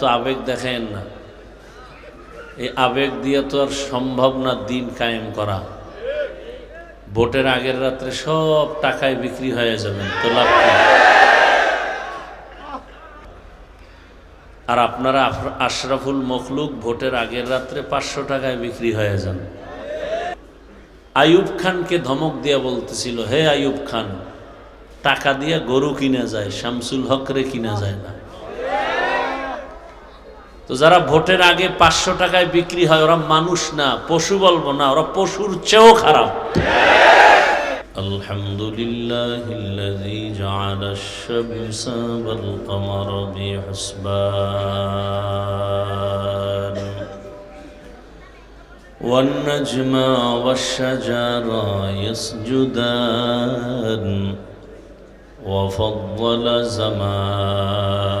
তো আবেগ দেখেন না। এই আবেগ দিয়ে তো আর সম্ভব না দিন কায়েম করা। ভোটের আগের রাত্রে সব টাকায় বিক্রি হয়ে যাবেন তো লাভ আর আপনারা আশরাফুল মখলুক ভোটের আগের রাত্রে পাঁচশো টাকায় বিক্রি হয়ে যান। আইয়ুব খানকে ধমক দিয়া বলতেছিল, হে আইয়ুব খান, টাকা দিয়া গরু কিনা যায়, শামসুল হকরে কিনা যায় না। তো যারা ভোটের আগে পাঁচশো টাকায় বিক্রি হয় ওরা মানুষ না পশু বলবো না ওরা পশুর চেয়েও খারাপ الحمد لله الذي جعل الشمس والقمر بحسبان والنجم والشجر يسجدان وفضل زمانا على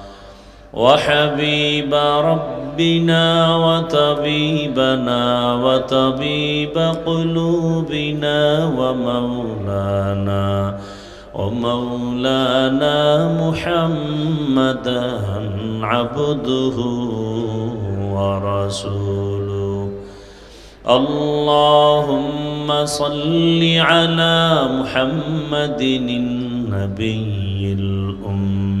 وحبيب ربنا وطبيبنا وطبيب قلوبنا ومولانا ومولانا محمدا عبده ورسوله. اللهم صل على محمد النبي الأمي.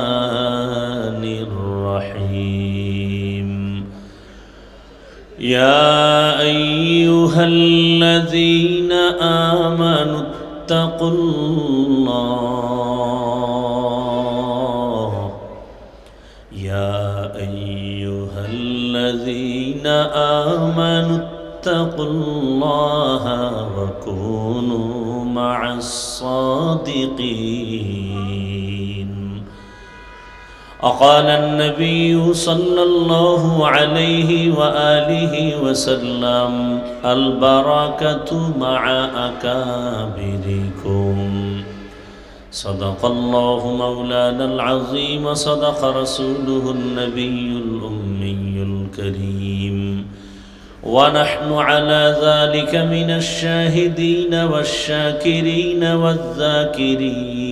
يا أيها الذين آمنوا اتقوا الله. يا أيها الذين آمنوا اتقوا الله وكونوا مع الصادقين. أقال النبي صلى الله عليه وآله وسلم البركة مع أكابركم. صدق الله مولانا العظيم صدق رسوله النبي الأمي الكريم. ونحن على ذلك من الشاهدين والشاكرين والذاكرين.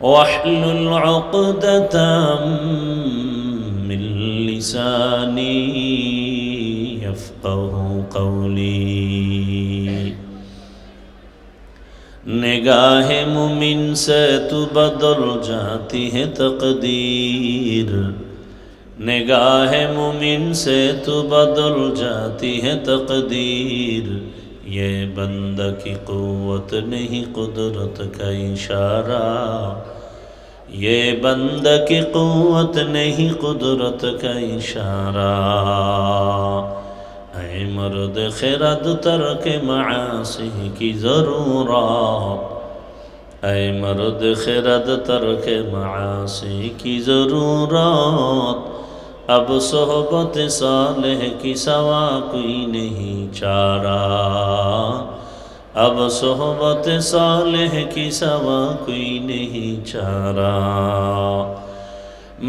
واحلل عقدة من لساني يفقه قولي. نگاہ مومن سے تو بدل جاتی ہے تقدیر. نگاہ مومن سے تو بدل جاتی ہے تقدیر. یہ بندہ کی قوت نہیں قدرت کا اشارہ یہ بندہ کی قوت نہیں قدرت کا اشارہ اے مرد خرد ترک معاصی کی ضرورات اے مرد خرد ترک معاصی کی ضرورات اب صحبت صالح کی سوا کوئی نہیں چارہ اب صحبت صالح کی سوا کوئی نہیں چارہ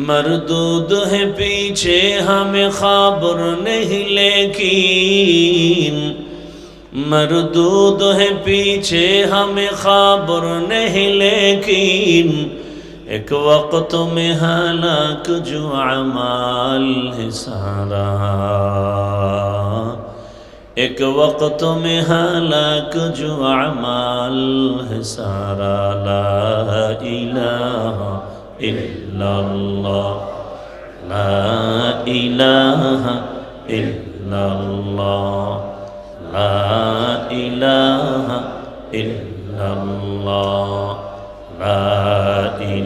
مردود ہے پیچھے ہمیں خبر نہیں لیکن مردود ہے پیچھے ہمیں خبر نہیں لیکن ایک وقت میں حالک جو عمال ہے سارا ایک وقت میں حالک جو عمال ہے سارا لا الہ الا اللہ لا الہ الا اللہ لا الہ الا اللہ لا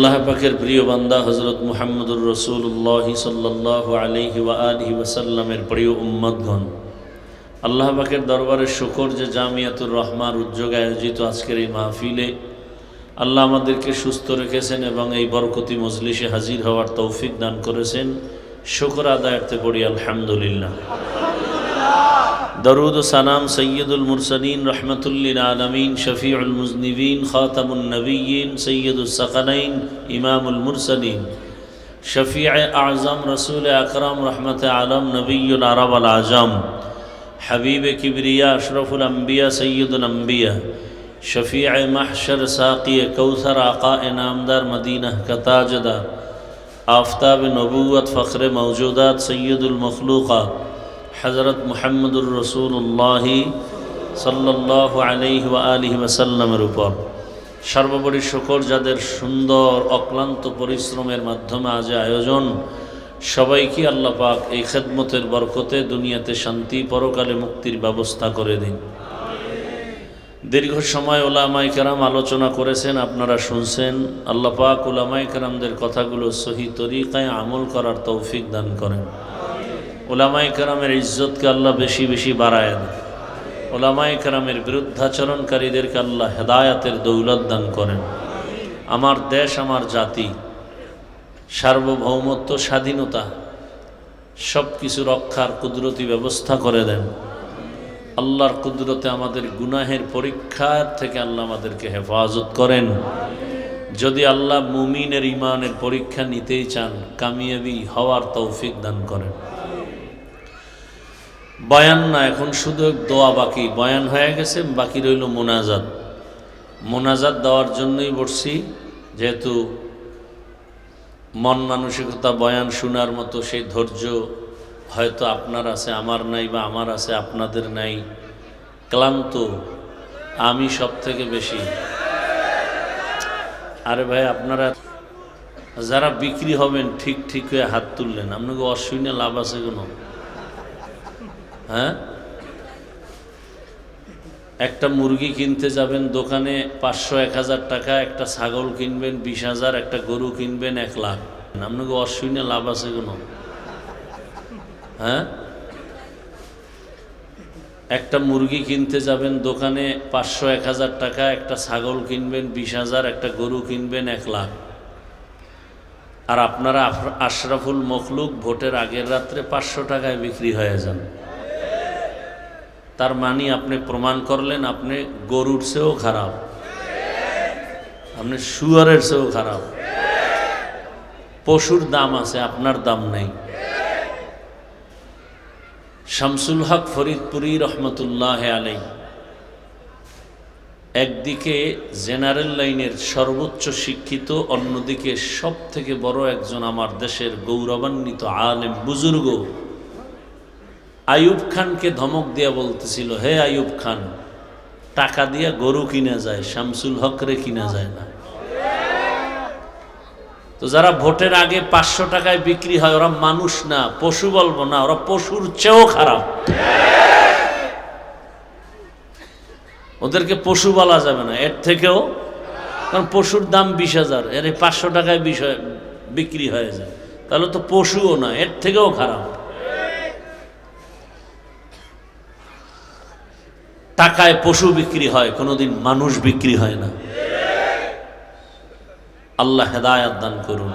আল্লাহ পাকের প্রিয় বান্দা হজরত মুহাম্মদুর রসুল্লাহ সাল্লাহ আলহি আলহি ওয়াসাল্লামের প্রিয় উম্মদগণ আল্লাহ পাকের দরবারে শুকর যে জামিয়াতুর রহমার উদ্যোগে আয়োজিত আজকের এই মাহফিলে আল্লাহ আমাদেরকে সুস্থ রেখেছেন এবং এই বরকতি মজলিসে হাজির হওয়ার তৌফিক দান করেছেন। শুকর আদায়ার্থে পড়ি আলহামদুলিল্লাহ। درود و سلام سید المرسلین رحمت للعالمین شفیع المذنبین خاتم النبیین سید السقنین امام المرسلین شفیع اعظم رسول اکرم رحمت عالم نبی العرب العجم حبیب کبریا اشرف الانبیاء سید الانبیاء شفیع محشر ساقی کوثر آقا نامدار مدینہ کا تاجدار آفتاب نبوت فخر موجودات سید المخلوقات হজরত মোহাম্মদুর রসুল্লাহি সাল্লাহ আলহি আলহি ওয়াসাল্লামের উপর। সর্বোপরি শকর যাদের সুন্দর, অক্লান্ত পরিশ্রমের মাধ্যমে আজ আয়োজন, সবাইকে আল্লাহ পাক এই খেদমতের বরকতে দুনিয়াতে শান্তি, পরকালে মুক্তির ব্যবস্থা করে দিন। দীর্ঘ সময় ওলামাই কেরাম আলোচনা করেছেন, আপনারা শুনছেন আল্লাপাক ওলামাই কেরামদের কথাগুলো সহি তরিকায় আমল করার তৌফিক দান করেন। ওলামাই কেরামের ইজ্জতকে আল্লাহ বেশি বেশি বাড়ায় দেন। ওলামাই কারামের বিরুদ্ধাচরণকারীদেরকে আল্লাহ হেদায়াতের দৌলত দান করেন। আমার দেশ, আমার জাতি, সার্বভৌমত্ব, স্বাধীনতা সব কিছু রক্ষার কুদরতি ব্যবস্থা করে দেন। আল্লাহর কুদরতে আমাদের গুনাহের পরীক্ষার থেকে আল্লাহ আমাদেরকে হেফাজত করেন। যদি আল্লাহ মুমিনের ইমানের পরীক্ষা নিতেই চান, কামিয়াবি হওয়ার তৌফিক দান করেন। বয়ান না, এখন শুধু দোয়া বাকি। বয়ান হয়ে গেছে, বাকি রইল মোনাজাত। মোনাজাত দেওয়ার জন্যই বসছি যেহেতু মন মানসিকতা বয়ান শোনার মতো সেই ধৈর্য হয়তো আপনার আছে, আমার নাই বা আমার আছে, আপনাদের নাই, ক্লান্ত আমি সব থেকে বেশি। আরে ভাই, আপনারা যারা বিক্রি হবেন, ঠিক ঠিক হয়ে হাত তুললেন, আপনাকে অসুবিধা লাভ আছে কোনো? হ্যাঁ? একটা মুরগি কিনতে যাবেন দোকানে পাঁচশো, এক হাজার টাকা, একটা ছাগল কিনবেন বিশ হাজার, একটা গরু কিনবেন এক লাখ। আপনাকে অসুবিধা লাভ আছে কোনো? হ্যাঁ? একটা মুরগি কিনতে যাবেন দোকানে পাঁচশো, এক হাজার টাকা, একটা ছাগল কিনবেন বিশ হাজার, একটা গরু কিনবেন এক লাখ। আর আপনারা আশরাফুল মখলুক ভোটের আগের রাত্রে পাঁচশো টাকায় বিক্রি হয়ে যান। তার মানে আপনি প্রমাণ করলেন, আপনি গরুর চেয়েও খারাপ। আপনি শুয়ারের চেয়েও খারাপ। পশুর দাম আছে, আপনার দাম নেই। শামসুল হক ফরিদপুরি রহমতুল্লাহ আলাই একদিকে জেনারেল লাইনের সর্বোচ্চ শিক্ষিত, অন্যদিকে সব থেকে বড় একজন আমার দেশের গৌরবান্বিত আলেম বুজুর্গ। আয়ুব খানকে ধমক দিয়া বলতেছিল, হে আয়ুব খান, টাকা দিয়া গরু কিনা যায়, শামসুল হকরে কিনা যায় না। তো যারা ভোটের আগে পাঁচশো টাকায় বিক্রি হয়, ওরা মানুষ না, পশু বলব না, ওরা পশুর চেয়েও খারাপ। ওদেরকে পশু বলা যাবে না, এর থেকেও, কারণ পশুর দাম বিশ হাজার, এর পাঁচশো টাকায় বিষয় বিক্রি হয়ে যায়। তাহলে তো পশুও না, এর থেকেও খারাপ। টাকায় পশু বিক্রি হয় কোনোদিন মানুষ বিক্রি হয় না। আল্লাহ হেদায়াত দান করুন।